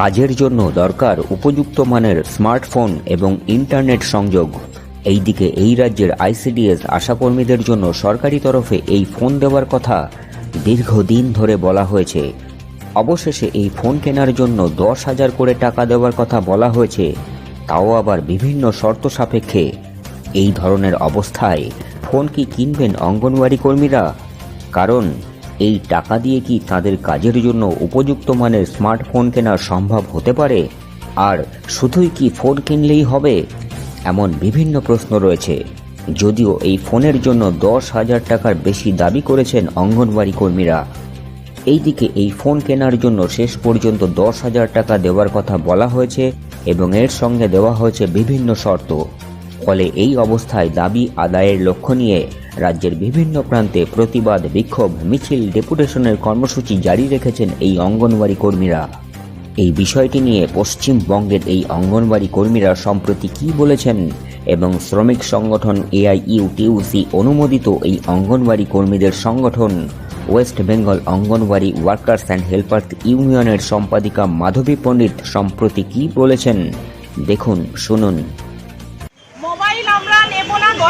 কাজের জন্য দরকার উপযুক্ত মানের স্মার্টফোন এবং ইন্টারনেট সংযোগ। এইদিকে এই রাজ্যের আইসিডিএস আশাকর্মীদের জন্য সরকারি তরফে এই ফোন দেওয়ার কথা দীর্ঘদিন ধরে বলা হয়েছে। অবশেষে এই ফোন কেনার জন্য দশ হাজার করে টাকা দেওয়ার কথা বলা হয়েছে, তাও আবার বিভিন্ন শর্ত সাপেক্ষে। এই ধরনের অবস্থায় ফোন কি কিনবেন অঙ্গনওয়াড়ি কর্মীরা? কারণ এই টাকা দিয়ে কি তাদের কাজের জন্য উপযুক্ত মানের স্মার্টফোন কেনা সম্ভব হতে পারে? আর শুধুই কি ফোন কিনলেই হবে? এমন বিভিন্ন প্রশ্ন রয়েছে। যদিও এই ফোনের জন্য দশ হাজার টাকার বেশি দাবি করেছেন অঙ্গনওয়াড়ি কর্মীরা। এইদিকে এই ফোন কেনার জন্য শেষ পর্যন্ত দশ হাজার টাকা দেওয়ার কথা বলা হয়েছে এবং এর সঙ্গে দেওয়া হয়েছে বিভিন্ন শর্ত। ফলে এই অবস্থায় দাবি আদায়ের লক্ষ্য নিয়ে রাজ্যের বিভিন্ন প্রান্তে প্রতিবাদ, বিক্ষোভ, মিছিল, ডেপুটেশনের কর্মসূচি জারি রেখেছেন এই অঙ্গনওয়াড়ি কর্মীরা। এই বিষয়টি নিয়ে পশ্চিমবঙ্গের এই অঙ্গনওয়াড়ি কর্মীরা সম্প্রতি কি বলেছেন এবং শ্রমিক সংগঠন এআইইউটিউসি অনুমোদিত এই অঙ্গনওয়াড়ি কর্মীদের সংগঠন, west Bengal Anganwadi workers and helpers ইউনিয়নের সম্পাদিকা মাধবী পণ্ডিত সম্প্রতি কি বলেছেন? দেখুন, শুনুন।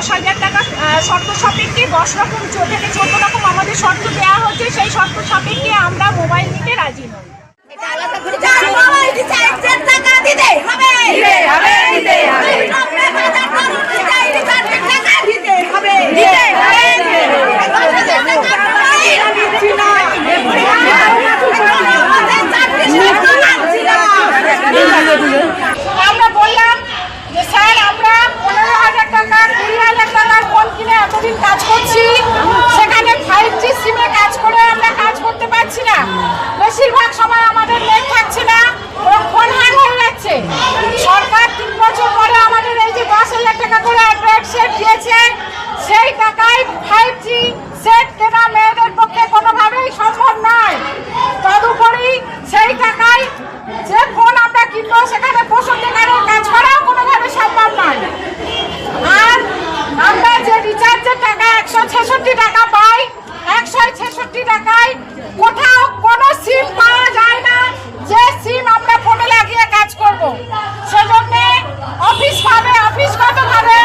দশ হাজার টাকা শর্ত সাপেক্ষে দশ রকম থেকে চোদ্দ রকম আমাদের শর্ত দেওয়া হচ্ছে সেই শর্ত সাপেক্ষে আমরা মোবাইল নিতে রাজি নই। আমরা বললাম যে স্যার আমরা পনেরো হাজার টাকা কুড়ি হাজার টাকার ফোন কিনে এতদিন কাজ করছি সেখানে ফাইভ জি সিমে কাজ করে আমরা কাজ করতে পারছি না বেশিরভাগ সময় আমাদের লেট থাকছে না ফোন হ্যাং হয়ে যাচ্ছে। সরকার তিন বছর পরে আমাদের এই যে দশ হাজার টাকা করে অ্যান্ড্রয়েড সেট দিয়েছে, সেই টাকায় ফাইভ জি সেট কেনা মেয়েদের পক্ষে কোনোভাবেই সম্ভব নয়। তদুপরি সেই টাকায় যে ফোন আমরা কিনবো সেখানে পঁয়ষট্টি গাড়ির কাজ করাও কোনোভাবে সম্ভব নয় আর আমরা যে রিচার্জের টাকা একশো ছেষট্টি টাকা পাই একশো ছেষট্টি টাকায় কোথাও কোনো সিম পাওয়া যায় না যে সিম আমরা ফোনে লাগিয়ে কাজ করব সেজন্য অফিস পাবে অফিসগতভাবে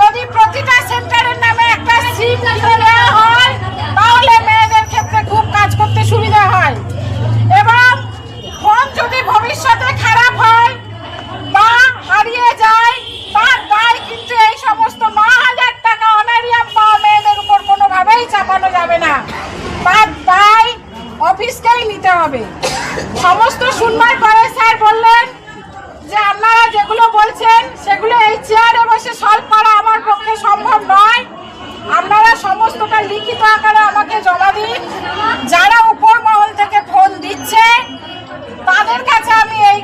যদি প্রতিটা সেন্টারের নামে একটা সিম কিনে দেওয়া হয় তাহলে মেয়েদের ক্ষেত্রে খুব কাজ করতে সুবিধা হয় এবং ফোন যদি ভবিষ্যতে খারাপ হয় বা হারিয়ে যায় তার দায় কিন্তু এই সমস্ত ন হাজার টাকা অনারিয়াম পাওয়া মেয়েদের উপর কোনোভাবেই চাপানো যাবে না তার দায় অফিসকেই নিতে হবে। সমস্ত শুনবার পরে স্যার বললেন যে, আপনারা যেগুলো বলছেন, সেগুলো এই চেয়ারে বসে সলভ করা আমার পক্ষে সম্ভব নয়। আপনারা সমস্তটা লিখিত আকারে আমাকে জমা দিন। যারা উপর মহল থেকে ফোন দিচ্ছে তাদের কাছে আমি এই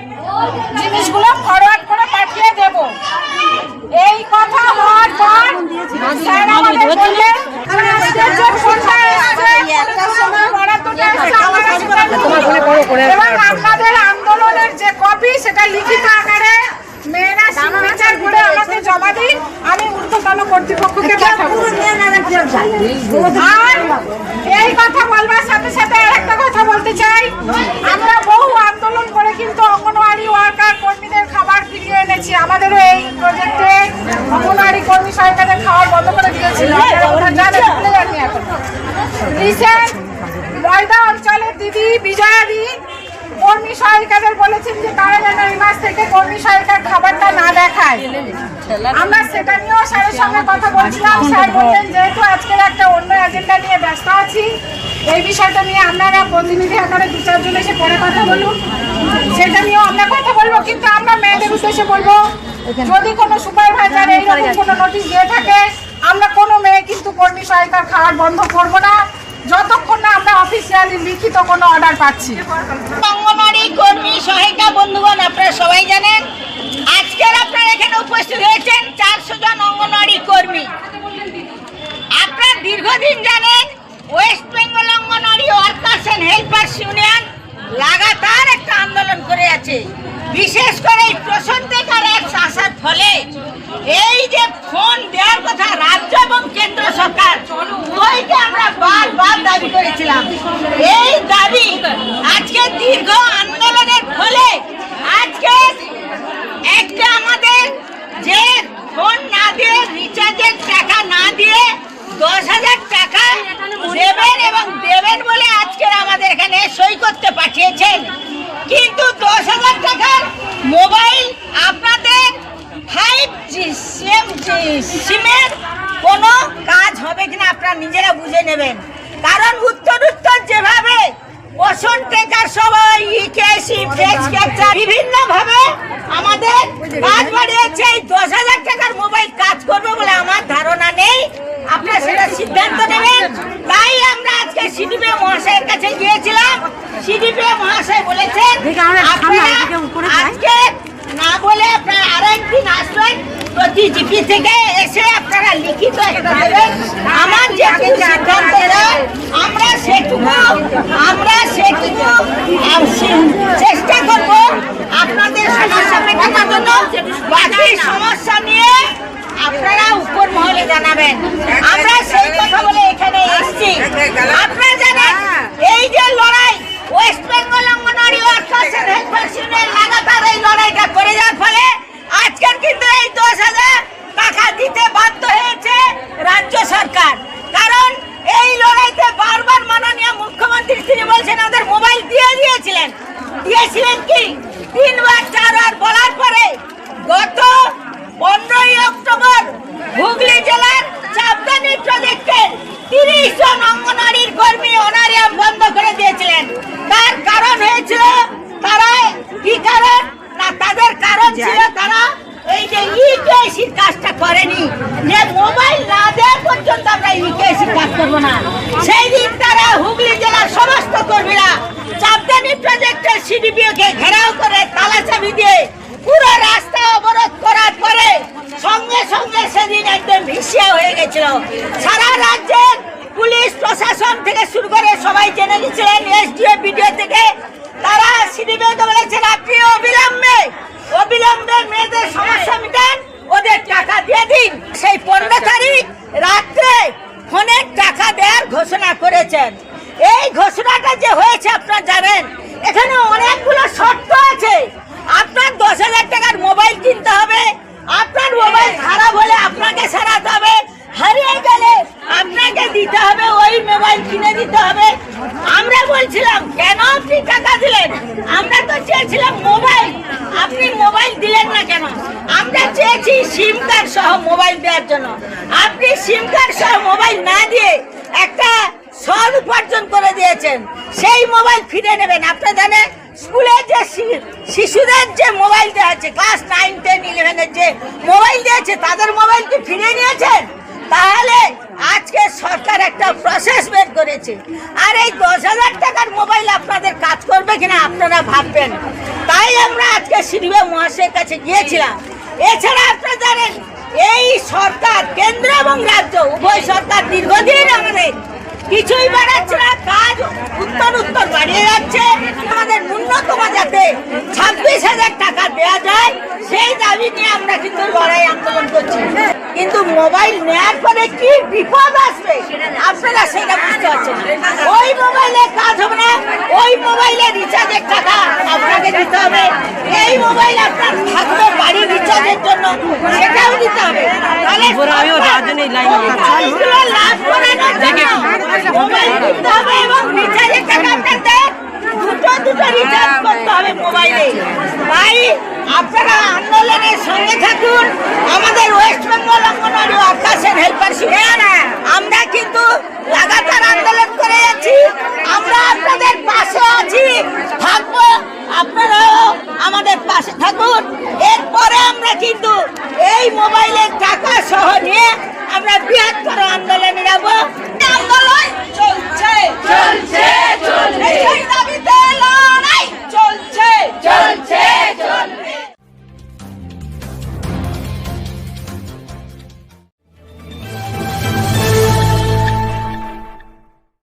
জিনিসগুলো ফরওয়ার্ড করে পাঠিয়ে দেব এই কথা হওয়ার পর স্যার আমাদের বললেন আজকের যে ফোনটা এসছে, বরাদ্দটা এসছে, আপনারা সেটা নিন। এবং আপনাদের আন্দোলনের যে কপি সেটা লিখিত আকারে মেয়েরা সিগনেচার করে আমাকে জমা দিন আমি ঊর্ধ্বতন কর্তৃপক্ষকে পাঠাবো আর এই কথা বলবার সাথে সাথে আরেকটা কথা বলতে চাই। আমরা বহু আন্দোলন করে কিন্তু অঙ্গনওয়াড়ি ওয়ার্কার কর্মীদের খাবার ফিরিয়ে এনেছি। আমাদেরও এই প্রজেক্টে অঙ্গনওয়াড়ি কর্মী সহায়িকাদের খাবার বন্ধ করে দিয়েছিল। রিসেন্ট ময়দা অঞ্চলের দিদি বিজয়াদি কর্মী সহায়িকাদের বলেছেন যে তারা যেন এই মাস থেকে কর্মী সহায়িকার খাবারটা না দেখায়। আমরা সেটা নিয়েও স্যারের সঙ্গে কথা বলছিলাম। স্যার বললেন যেহেতু আজকের একটা অন্য এজেন্ডা নিয়ে ব্যস্ত আছি এই বিষয়টা নিয়ে আপনারা প্রতিনিধি আকারে দু চারজন এসে পরে কথা বলুন। সেটা নিয়েও আমরা কথা বলব কিন্তু আমরা মেয়েদের উদ্দেশ্যে বলব যদি কোনো সুপারভাইজার এইরকম কোনো নোটিশ দিয়ে থাকে আমরা কোনো মেয়ে কিন্তু কর্মী সহায়িকার খাওয়ার বন্ধ করব না। যতক্ষণ না আমরা অফিসিয়ালি লিখিত কোনো অর্ডার পাচ্ছি। সহায়িকা বন্ধুগণ, আপনারা সবাই জানেন, আজকের আপনারা এখানে উপস্থিত হয়েছেন চারশো জন অঙ্গনওয়াড়ি কর্মী। আপনারা দীর্ঘদিন জানেন, west Bengal Anganwadi workers and helpers union লাগাতার একটা আন্দোলন করে আছে। বিশেষ করে এই প্রসন্তেকার অ্যাক্ট আসার ফলে এই যে ফোন দেওয়ার কথা রাজ্য এবং কেন্দ্র সরকার উভয়কে আমরা বারবার দাবি করেছিলাম। এই দাবি আজকে দীর্ঘ হলে আজকে একটা আমাদের যে ফোন না দিয়ে, রিচার্জের টাকা না দিয়ে দশ হাজার টাকা দেবেন এবং দেবেন বলে আজকের আমাদের এখানে সই করতে পাঠিয়েছেন। কিন্তু দশ হাজার টাকার মোবাইল আপনাদের ফাইভ জি সিম সিমের কোনো কাজ হবে কিনা আপনারা নিজেরা বুঝে নেবেন। কারণ উত্তর টেকার সবাই ইকেসি ফেস ক্যাপচার। বিভিন্ন ভাবে আমাদের কাজ বাড়িয়েছে এই দশ হাজার টাকার মোবাইল কাজ করবে বলে আমার ধারণা নেই। আপনারা সেটা সিদ্ধান্ত নেবেন। তাই আমরা আজকে সিডিপি মহাশয়ের কাছে গিয়েছিলাম। সিডিপি মহাশয় বলেছেন আপনারা আজকে না বলে আপনারা আরেকদিন আসবেন। প্রতি জিপি থেকে এসে আপনারা লিখিত আমার যেটুকু সিদ্ধান্ত আমরা সেটুকু আমরা সেটুকু চেষ্টা করব আপনাদের সমস্যা মেটানোর জন্য। বাকি সমস্যা নিয়ে আপনারা উপর মহলে জানাবেন। আমরা সেই কথা বলে এখানে এসেছি আপনারা জানেন এই যে লড়াই ওয়েস্ট বেঙ্গল অঙ্গনওয়াড়ি ওয়ার্কার্সের হেল্পার্সিনের লাগাতার এই লড়াইটা করে যাওয়ার ফলে আজকের কিন্তু এই দশ হাজার টাকা দিতে বাধ্য হয়েছে রাজ্য সরকার কারণ এই লড়াইতে বারবার মাননীয় মুখ্যমন্ত্রী তিনি বলছেন আমাদের মোবাইল দিয়ে দিয়েছিলেন দিয়েছিলেন কি তিনবার চারবার বলার পরে গত পনেরোই অক্টোবর হুগলি জেলার চাপদানি প্রজেক্টের তিরিশ জন অঙ্গনওয়াড়ির কর্মী অনারিয়াম বন্ধ করে দিয়েছিলেন। তার কারণ হয়েছিল তারা কি কারণ? না তাদের কারণ ছিল তারা এই যে ইকেসির কাজটা করেনি। যে মোবাইল না দেওয়া পর্যন্ত আমরা ইকেসির কাজ করব না। সেই দিন তারা হুগলি জেলার সমস্ত কর্মীরা চাপদানি প্রজেক্টের সিডিপিও কে ঘেরাও করে তালা চাবি দিয়ে পুরো পরে সঙ্গে সঙ্গে সেদিন একদম ভিসিয়া হয়ে গেছিল। সারা রাজ্যের পুলিশ, প্রশাসন থেকে শুরু করে সবাই জেনে গেছিলেন, এসডিও, বিডিও থেকে তারা সিডিপিওকে বলেছেন আপনি অবিলম্বে অবিলম্বে মেয়েদের সমস্যা মিটান ওদের টাকা দিয়ে দিন সেই পনেরো তারিখ রাত্রে ফোনের টাকা দেওয়ার ঘোষণা করেছেন এই ঘোষণাটা যে হয়েছে আপনারা জানেন এখানে অনেকগুলো শর্ত আছে আপনার দশ হাজার টাকার মোবাইল কিনতে হবে আপনার মোবাইল খারাপ হলে আপনাকে সারাতে হবে হারিয়ে গেলে আপনাকে দিতে হবে ওই মোবাইল কিনে দিতে হবে। আমরা বলছিলাম, কেন আপনি টাকা দিলেন? আমরা তো চেয়েছিলাম মোবাইল। আপনি মোবাইল দিলেন না কেন? আমরা চেয়েছি সিম কার্ড সহ মোবাইল দেওয়ার জন্য। আপনি সিম কার্ড সহ মোবাইল না দিয়ে একটা সদ উপার্জন করে দিয়েছেন। সেই মোবাইল ফিরে নেবেন। আপনারা জানেন স্কুলে যে শিশুদের যে মোবাইল দেওয়া আছে ক্লাস নাইন, টেন, ইলেভেনের যে মোবাইল দিয়েছে তাদের মোবাইল কি ফিরে নিয়েছেন? তাহলে আজকে সরকার করেছে। আর এই দশ হাজার টাকার মোবাইল আপনাদের কাজ করবে কিনা আপনারা ভাববেন। তাই আমরা আজকে সিডিবে মহাশয়ের কাছে গিয়েছিলাম। এছাড়া আপনারা জানেন, এই সরকার, কেন্দ্র এবং রাজ্য, উভয় সরকার দীর্ঘদিন আমাদের কিছুই বাড়াচ্ছে না, কাজ উত্তর উত্তর বাড়িয়ে যাচ্ছে। আমাদের ন্যূনতম যাতে ছাব্বিশ হাজার টাকা দেওয়া যায়, সেই দাবি নিয়ে আমরা কিন্তু লড়াই আন্দোলন করছি। কিন্তু মোবাইল নেওয়ার পরে কি বিপদ আসবে? আপনারা সেটা বুঝতে পারছেন ওই মোবাইলে কাজ হবে না ওই মোবাইলে রিচার্জের টাকা আপনাকে দিতে হবে। এই মোবাইল আপনার থাকবে বাড়ি রিচার্জের জন্য সেটাও দিতে হবে। তাহলে লাভ করানোর জন্য মোবাইল কিনতে হবে এবং রিচার্জের টাকা আপনাদের দুটো দুটো রিচার্জ করতে হবে মোবাইলে। তাই আপনারা আন্দোলনের সঙ্গে থাকুন।